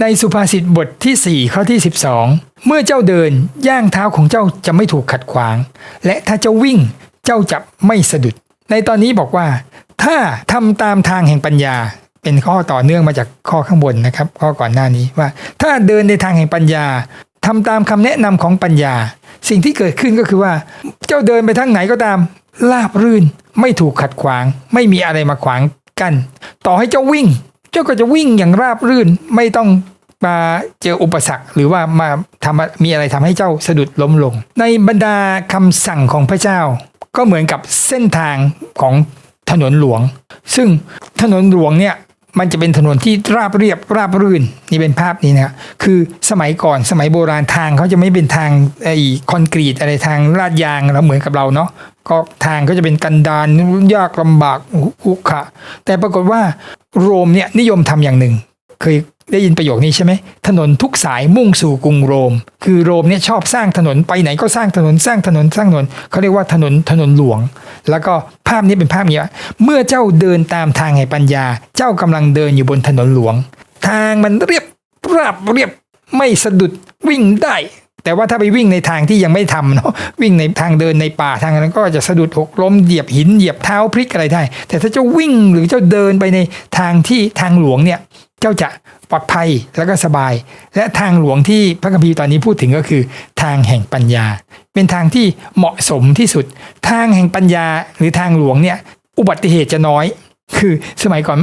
ในสุภาษิตบทที่ 4 ข้อที่ 12 เมื่อเจ้าเดินย่างเท้าของเจ้าจะไม่ถูกขัดขวาง และถ้าเจ้าวิ่งเจ้าจะไม่สะดุด ในตอนนี้บอกว่า ถ้าทำตามทางแห่งปัญญา เป็นข้อต่อเนื่องมาจากข้อข้างบนนะครับ ข้อก่อนหน้านี้ว่า ถ้าเดินในทางแห่งปัญญาทำตามคำแนะนำของปัญญา สิ่งที่เกิดขึ้นก็คือว่า เจ้าเดินไปทางไหนก็ตามลาบรื่น ไม่ถูกขัดขวาง ไม่มีอะไรมาขวางกัน ต่อให้เจ้าวิ่ง เจ้าก็จะวิ่งอย่างราบรื่นไม่ต้องมาเจออุปสรรคหรือว่ามาทำมีอะไรทำให้เจ้าสะดุดล้มลง ในบรรดาคำสั่งของพระเจ้า ก็เหมือนกับเส้นทางของถนนหลวง ซึ่งถนนหลวงเนี่ย มันจะเป็นถนนที่ราบเรียบราบรื่นนี่เป็นภาพนี้นะครับคือสมัยก่อนสมัยโบราณทางเขาจะไม่เป็นทางไอ้คอนกรีตอะไรทางลาดยางเราเหมือนกับเราเนาะก็ทางก็จะเป็นกันดารยากลำบากอุกขะแต่ปรากฏว่าโรมเนี่ยนิยมทำอย่างหนึ่ง เคยได้ยินประโยคนี้ใช่ไหมถนนทุกสายมุ่งสู่กรุงโรม คือโรมเนี่ยชอบสร้างถนนไปไหนก็สร้างถนนสร้างถนนสร้างถนนเขาเรียกว่าถนนถนนหลวง แล้วก็ภาพนี้เป็นภาพนี้เมื่อเจ้าเดินตามทางแห่งปัญญา เจ้ากำลังเดินอยู่บนถนนหลวง ทางมันเรียบราบเรียบไม่สะดุดวิ่งได้ แต่ว่าถ้าไปวิ่งในทางที่ยังไม่ทำเนาะวิ่งในทางเดินในป่าทางนั้นก็จะสะดุดหกล้มเหยียบหินเหยียบเท้าพลิกอะไรได้ แต่ถ้าเจ้าวิ่งหรือเจ้าเดินไปในทางที่ทางหลวงเนี่ย เจ้าจะปลอดภัยแล้วก็สบาย และทางหลวงที่พระคัมภีร์ตอนนี้พูดถึงก็คือ ทางแห่งปัญญา เป็นทางที่เหมาะสมที่สุด ทางแห่งปัญญาหรือทางหลวงเนี่ยอุบัติเหตุจะน้อย คือสมัยก่อน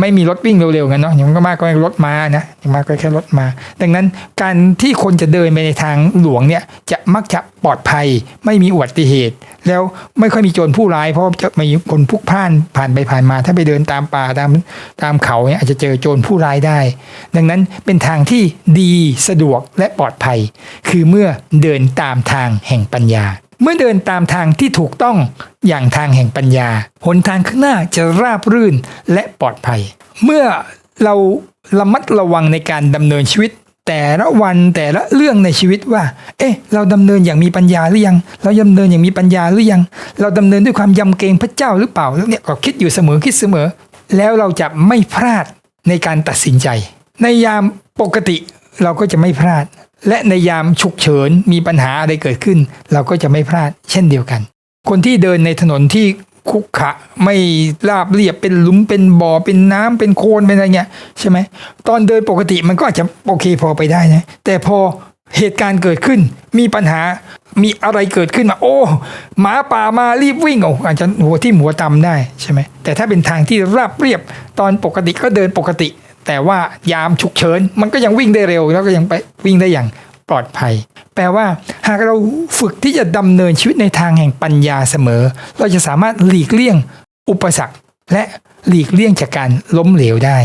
ไม่มีรถวิ่งเร็วๆกันเนาะอย่างมากก็รถมานะอย่างมากก็แค่รถมา ดังนั้นการที่คนจะเดินไปในทางหลวงเนี่ยจะมักจะปลอดภัย ไม่มีอุบัติเหตุ แล้วไม่ค่อยมีโจรผู้ร้าย เพราะจะมีคนพลุกพล่านผ่านไปผ่านมา ถ้าไปเดินตามป่าตามตามเขาเนี่ยอาจจะเจอโจรผู้ร้ายได้ ดังนั้นเป็นทางที่ดีสะดวกและปลอดภัย คือเมื่อเดินตามทางแห่งปัญญา เมื่อเดินตามทางที่ถูกต้อง อย่างทางแห่งปัญญา หนทางข้างหน้าจะราบรื่นและปลอดภัย เมื่อเราระมัดระวังในการดำเนินชีวิต แต่ละวันแต่ละเรื่องในชีวิตว่า เอ๊ะ เราดำเนินอย่างมีปัญญาหรือยัง เราดำเนินอย่างมีปัญญาหรือยัง เราดำเนินด้วยความยำเกรงพระเจ้าหรือเปล่าแล้วเนี่ยก็คิดอยู่เสมอคิดเสมอ แล้วเราจะไม่พลาดในการตัดสินใจ ในยามปกติเราก็จะไม่พลาด และในยามฉุกเฉินมีปัญหาอะไรเกิดขึ้น เราก็จะไม่พลาดเช่นเดียวกัน คนที่เดินในถนนที่คุกขะไม่ราบเรียบเป็นหลุมเป็นบ่อเป็นน้ำเป็นโคลนเป็นอะไรเงี้ยใช่ไหมตอนเดินปกติมันก็อาจจะโอเคพอไปได้นะแต่พอเหตุการณ์เกิดขึ้น มีปัญหามีอะไรเกิดขึ้นมา โอ้หมาป่ามารีบวิ่งโอ้อาจจะหัวที่หัวตำได้ใช่ไหมแต่ถ้าเป็นทางที่ราบเรียบตอนปกติก็เดินปกติ แต่ว่ายามฉุกเฉินมันก็ยังวิ่งได้เร็ว แล้วก็ยังไปวิ่งได้อย่างปลอดภัย แปลว่าหากเราฝึกที่จะดำเนินชีวิตในทางแห่งปัญญาเสมอ เราจะสามารถหลีกเลี่ยงอุปสรรค และหลีกเลี่ยงจากการล้มเหลวได้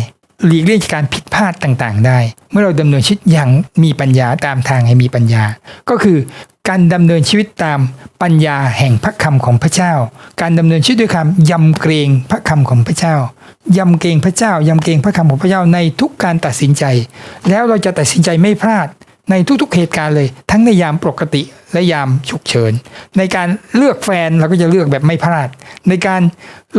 หลีกเลี่ยงจากการผิดพลาดต่างๆ ได้ เมื่อเราดำเนินชีวิตอย่างมีปัญญาตามทางให้มีปัญญา ก็คือการดำเนินชีวิตตามปัญญาแห่งพระคำของพระเจ้า การดำเนินชีวิตด้วยความยำเกรงพระคำของพระเจ้ายำเกรงพระเจ้ายำเกรงพระคำของพระเจ้าในทุกการตัดสินใจ แล้วเราจะตัดสินใจไม่พลาด ในทุกๆเหตุการณ์เลย ทั้งในยามปกติและยามฉุกเฉิน ในการเลือกแฟนเราก็จะเลือกแบบไม่พลาด ในการ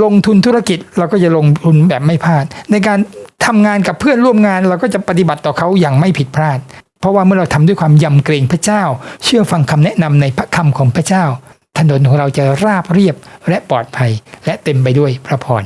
ลงทุนธุรกิจเราก็จะลงทุนแบบไม่พลาด ในการทำงานกับเพื่อนร่วมงานเราก็จะปฏิบัติต่อเขาอย่างไม่ผิดพลาด เพราะว่าเมื่อเราทำด้วยความยำเกรงพระเจ้า เชื่อฟังคำแนะนำในพระคำของพระเจ้า ถนนของเราจะราบเรียบและปลอดภัย และเต็มไปด้วยพระพร